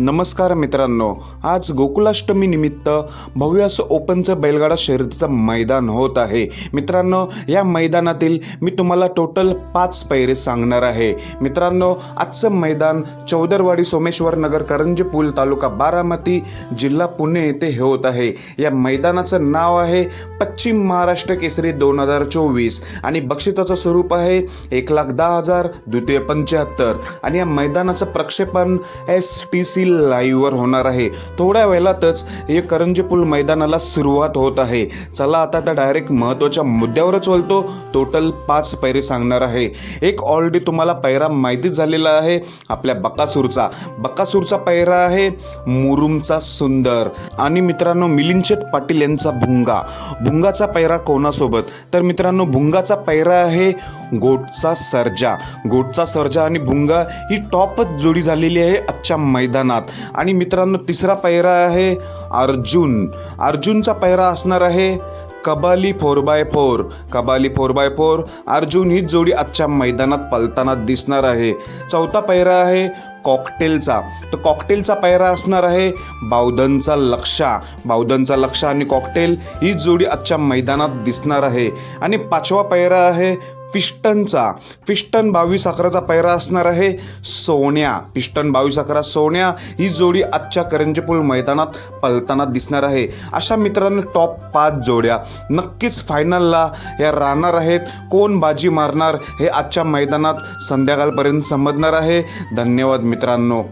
नमस्कार मित्रांनो आज गोकुलाष्टमी निमित्त भव्य असं ओपनचं बैलगाडा शर्यतीचं मैदान होत आहे. मित्रांनो या मैदानातील मी तुम्हाला टोटल पाच पैरे सांगणार आहे. मित्रांनो आजचं मैदान चौदरवाडी सोमेश्वर नगर करंजी पूल तालुका बारामती जिल्हा पुणे येथे हे होत आहे. या मैदानाचं नाव आहे पश्चिम महाराष्ट्र केसरी दोन हजार चोवीस आणि बक्षिसाचं स्वरूप आहे एक लाख दहा हजार द्वितीय पंच्याहत्तर. आणि या मैदानाचं प्रक्षेपण एस टी सी लाईव्हवर होणार आहे. थोड्या वेळातच हे करंजी पूल मैदानाला सुरुवात होत आहे. चला आता त्या डायरेक्ट महत्त्वाच्या मुद्द्यावरच बोलतो टोटल पाच पैरे सांगणार आहे. एक ऑलरेडी तुम्हाला पैरा माहितीच झालेला आहे आपल्या बकासूरचा. बकासूरचा पैरा आहे मुरुमचा सुंदर. आणि मित्रांनो मिलिंद पाटील यांचा भुंगा. भुंगाचा पैरा कोणासोबत? तर मित्रांनो भुंगाचा पैरा आहे गोटचा सर्जा. गोटचा सर्जा आणि भुंगा ही टॉपच जोडी झालेली आहे आजच्या मैदानात. आणि मित्रांनो तिसरा पायरा आहे अर्जुन. अर्जुनचा पायरा असणार आहे Kabali four by four. Kabali four by four. Arjun हीच जोडी आजच्या मैदानात पलताना दिसणार आहे. चौथा पायरा आहे कॉकटेलचा. तर कॉकटेलचा पायरा असणार आहे बावधनचा लक्षा बावधनचा लक्ष आणि कॉकटेल ही जोडी आजच्या मैदानात दिसणार आहे. आणि पाचवा पायरा आहे पिस्टनचा पिस्टन बावीस अकराचा पैरा असणार आहे सोन्या. पिस्टन बावीस अकरा सोन्या ही जोडी आजच्या करंजपूल मैदानात पलताना दिसणार आहे. अशा मित्रांनो टॉप पाच जोड्या. नक्कीच फायनलला या राहणार आहेत. कोण बाजी मारणार हे आजच्या मैदानात संध्याकाळपर्यंत समजणार आहे. धन्यवाद मित्रांनो.